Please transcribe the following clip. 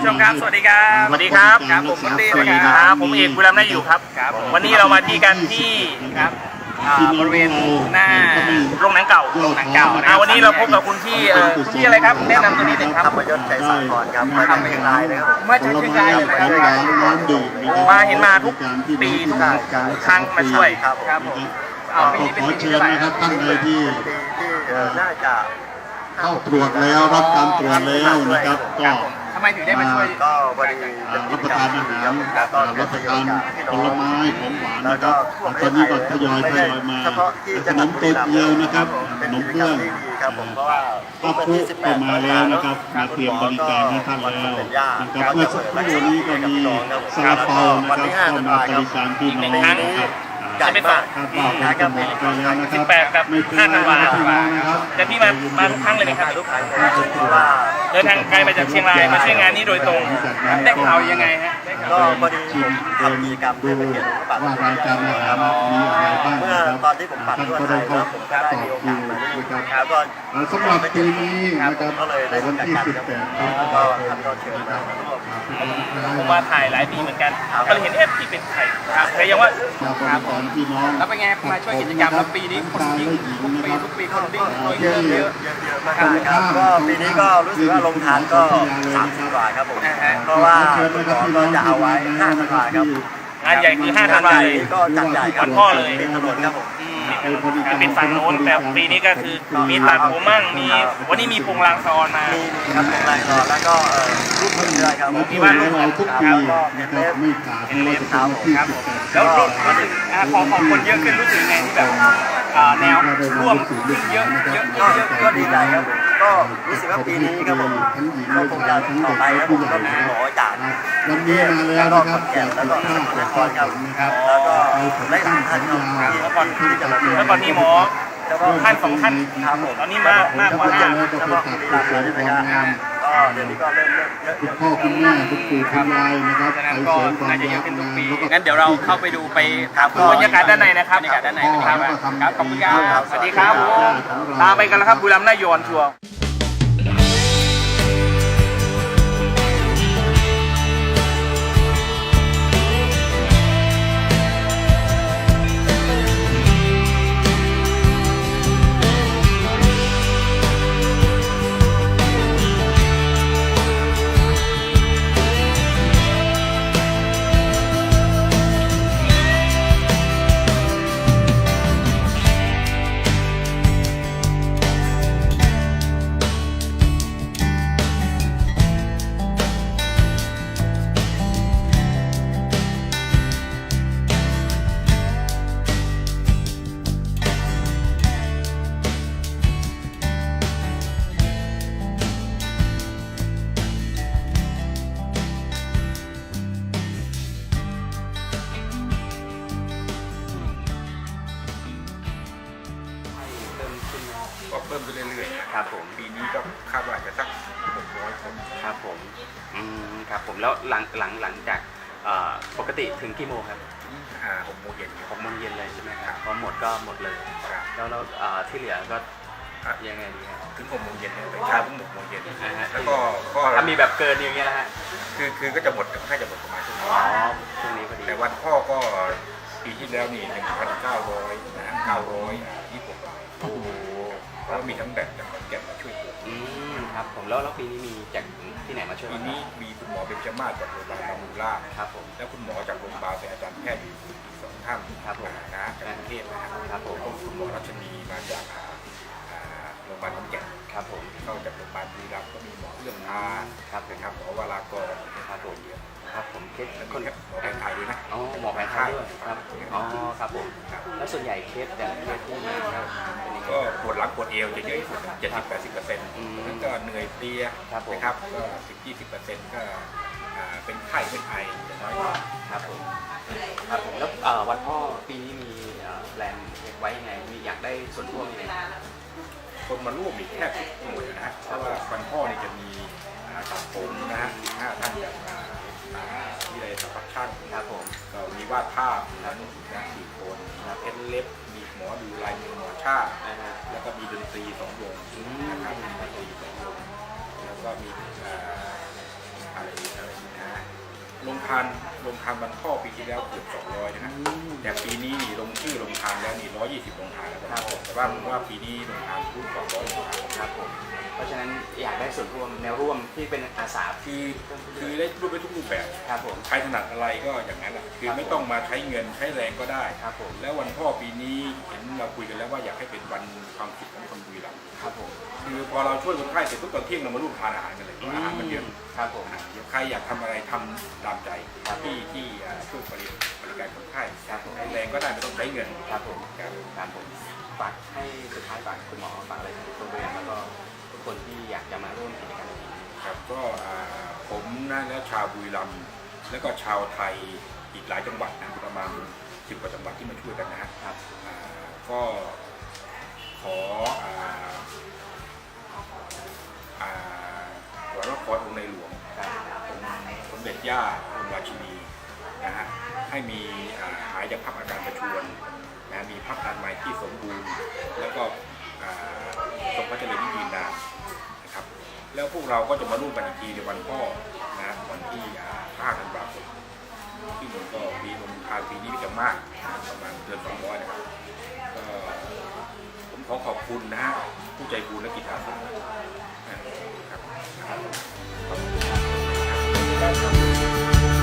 ผู้ชมครับ สวัสดีครับสวัสดีครับครับผมมดดีสวัสดีนะคครัรับบผมเอกบุญรำได้อยู่ครับครับผมวันนี้เรามาที่กันที่ครับอ่าบริเวณหน้าโรงหนังเก่าโรงหนังเก่านะคอ่ารับวันนี้เราพบกับคุณที่เอ่อคุณที่อะไรครับแนะนำตัวนิดนึงครับธรรมยศชัยสาครครับมาจากเชียงรายนะครับผมมาจากเชียงรายเลยนะครับน้ำดื่มนะครับมาเห็นมาทุกปีทุกใช่ครั้งมาช่วยครับครับผมขอขอเชิญนะครับท่านใดที่ปีที่เอ่อน่าจะเข้าตรวจแล้วรับการตรวจแล้วนะครับก็ทำไมถึงได้มาช่วยก็บริอ่ารับประทานอาหารแล้วก็อ่ารับประทานผลไม้ของหวานแล้วนะคก็รับทั่วตอนนี้ก็ทยอยไม่ทใช่ยอยมาเฉพาะที่ขนมโตเกียวนะครับขนมเบื้องเป็นกิจกรรมที่ดีครับผมเพราะว่าข้าวคลุกก็มาแล้วนะครับมาเตรียมบริการให้ท่านแล้วนะครับเมื่อสักครู่นี้ก็มีซาลาเปานะครับก็มาบริการพี่น้องนะครับ ใหญ่มากคาดว่าคงจะหมดไปแล้วนะคสิรับบแปดกับไม่เป็นห้าไรธันวาพี่น้องนะครับแต่พี่มามาทุกครั้งเลยไหมครับลูกค้าเพราะว่าเดินทางไกลมาจากเชียงรายมาช่วยงานนี้โดยตรงได้ข่าวยังไงฮะได้ข่าวก็พอดีผมทำกิจกรรมดูเพื่อเป็นเกียรติพระบาทสมว่าเด็จรายการอาหารมีอะไรบ้างเมื่อนะครับต อนที่ผมปัดท่านทั่วก็ไทได้ยเข้าแล้วผมก็ได้ต่อมีโอคิกาวสมานี่นะครับแล้วก็เอ่อสำหรับปีนี้นะครับก็เลยได้วันที่จัด18การครับแล้วก็ท่านก็เชิญมาร่วมผมมาถ่ายหลายปีเหมือนกันก็เลยเห็นเอ๊ะที่เป็นใครครับแต่ยังว่ามาบริการพี่น้องแล้วเป็นไงมาช่วยกิจกรรมแล้วปีนี้คนวิ่งทุกปีทุกปีคนวิ่งคนวิ่งเยอะเยอะเยอะๆมากๆครับก็ปีนี้ก็รู้สึกว่าลงทานก็30กว่าครับผมอ่าฮะเพราะว่าคุณหมอก็จะเอาไว้5ธันวาครับ งานใหญ่คือ5ธันวาเลยก็จัดใหญ่ครับวันพ่อเลยเป็นถนนครับผมอืมเป็นฝั่งโน้นแบบปีนี้ก็คือมีตัดผมมั่งมีวันนี้มีพงลางซอนมามีมีครับเป็นลายต่อแล้วก็เอ่อรูปมือด้วยครับมาช่วยเราทุกปีนะครับไม่ขาดไม่ว่าจะเป็นวันที่ครับผม18แล้วรู้รู้สึกอ่าของของคนเยอะขึ้นรู้สึกไงที่แบบอ่าแนวร่วมขึ้นเยอะเยอะก็เยอะก็ดีใจครับผม ก็รู้สึกว่าปีนี้ครับผมก็คงจะต่อไปครับผมก็มีหมอจากวันนี้มาแล้วนะครับจากแล้วสุก็ภาพนจากคข้ารครับผมนะครับแล้วก็ไปผมได้ตั้งท่าสันญครับญาแล้วก่อนที่จะมาแล้วก่อนมีหมอแล้วก็ท่านสองท่านครับผมตอนนี้มากมากกว่าห้าแล้วก็ไปตัดไปสวยความงามก็เดี๋ยวนี้ก็เริ่มเริ่มเยอะคุณพ่อคุณแม่คุณปู่คุณยายนะครับฉะไปนั้นเสก็ริมความน่าจะเยรัอะกขึ้นทุกงานปีแล้วก็งั้นเดี๋ยวเราเข้าไปดูไปถามดูบรรยากาศด้านในนะครับบรรยากาศด้านในนะครับแล้วก็ทำครับขอบคุณครับสวัสดีครับผมตามไปกันแล้วครับบุรีรัมย์นายอนทัวร์ เพิ่มขึ้นเรื่อยๆครับผมปีนี้ก็คาดว่าจะสัก600คนครับผมอืมครับผมแล้วหลังหลังหลังจากเอ่อปกติถึงกี่โมงครับอ่าหกโมงเย็นครับหกโมงเย็นเลยใช่ไหมคครัรับบพอหมดก็หมดเลยครับแล้วแล้วเอ่อที่เหลือก็ครับยังไงดีครับถึงหกโมงเย็นเนี่ยไปเช้าถึงหกโมงเย็นอ่าฮะแล้วก็ก็ถ้ามีแบบเกินอย่างเงี้ยนะฮะคือคือก็จะหมดถ้าจะหมดประมาณชั่วโมงอ๋อช่วงนี้พอดีแต่วันพ่อก็ปีที่แล้วนี่หนึ่งพันเก้าร้อยนะฮะเก้าร้อยยี่สิบโอ้โห เพราะมีทั้งแบบจากขอนแก่นมาช่วยปลูกอืมครับผมแล้วแล้วปีนี้มีจากที่ไหนมาช่วยปีบ้างนี้มีคุณหมอเบญจมาศจากโรงพยาบาลบางมูราชครับผม และคุณหมอจากโรงพยาบาลเป็นอาจารย์แพทย์อยู่อีกสองท่านครับผม นะจากกรุงเทพนะครับครับผมแล้วก็คุณหมอรัชนีมาจากอ่าอ่าโรงพยาบาลขอนแก่นครับผมเข้าจากโรงพยาบาลบุรีรัมย์ก็มีหมอเอื้องอาครับผมนะครับหมอวรากรครับผมเยอะครับผมเคสแล้วคก็นหมอแผนไทยด้วยนะอ๋อหมอแผนไทยด้วยครับอ๋อครับผมแล้วส่วนใหญ่เคสอย่างเคสที่มาครับเป็นยังไง ก็ปวดหลังปวดเอวจะเยอะที่สุดเจ็ดสิบแปดสิบเปอร์เซ็นต์อืมนั้นก็เหนื่อยเพลียครับผม นะครับก็สิบยี่สิบเปอร์เซ็นต์ก็อ่าเป็นไข้เป็นไอจะน้อยกว่า ครับผมครับผมแล้วเอ่อวันพ่อปีนี้มีเอ่อแปลนไว้ยังไงมีอยากได้ส่วนร่วมยังไงคนมาร่วมอีกแทบทุกหน่วยนะฮะเพราะว่าวันพ่อนี่จะมีอ่าตัดผมนะฮะห้าท่านจากอ่าอ่า วิทยาลัยสปักชั่นครับผมก็มีวาดภาพนะนุ่นนะสี่คนนะเพ้นเล็บ มีหมอดูลายมือหมอชาตินะฮะแล้วก็มีดนตรีสองวงอืมนะครับมีดนตรีสองวงแล้วก็มีอ่าอะไรอะไรนะ ลงทานลงทานวันพ่อปีที่แล้วเกือบ200นะฮะแต่ปีนี้นี่ลงชื่อลงทานแล้วนี่120ลงทานแล้วครับแต่ว่าผมว่าปีนี้ลงทานรุ่น200ลงทานครับผมเพราะฉะนั้นอยากได้ส่วนร่วมแนวร่วมที่เป็นอาสาคือคือได้รูปไปทุกรูปแบบครับผมใครถนัดอะไรก็อย่างนั้นแหละคือไม่ต้องมาใช้เงินใช้แรงก็ได้ครับผมแล้ววันพ่อปีนี้เห็นเราคุยกันแล้วว่าอยากให้เป็นวันความคิดของคนบุรีรัมย์ครับผมคือพอเราช่วยคนไข้เสร็จทุกตอนเที่ยงเรามาร่วมทานอาหารกันเลยเพราะอาหารมันเยอะครับผมอ่าเดี๋ยวใครอยากทำอะไรทำตามใจครับที่ที่อ่าช่วยบริบริการคนไข้ครับผมใช้แรงก็ได้ไม่ต้องใช้เงินครับผมครับครับผมฝากให้สุดท้ายฝากคุณหมอฝากอะไรถึงคนเรียนแล้วก็ทุกคนที่อยากจะมาร่วมกิจกรรมนี้ครับก็อ่าผมนะและชาวบุรีรัมย์แล้วก็ชาวไทยอีกหลายจังหวัดนะประมาณสิบกว่าจังหวัดที่มาช่วยกันนะฮะครับอ่าก็ขออ่าอ่าขอรับพรองค์ในหลวงครับองค์สมเด็จ ย่าองค์ราชินีนะฮะให้มีหายจากพักอาการประชวรนะมีพักการไม้ที่สมบูรณ์ แล้วก็อ่าทรงพระเจริญยิ่งยืนนานนะครับ แล้วพวกเราก็จะมาร่วมกันอีกทีในวันพ่อนะวันที่อ่า5ธันวาคมที่มันก็ปีลงทานปีนี้จะมากประมาณเดือน200นะครับก็ผมขอขอบคุณนะฮะผู้ใจบุญและกิจอาสานะครับ ครับ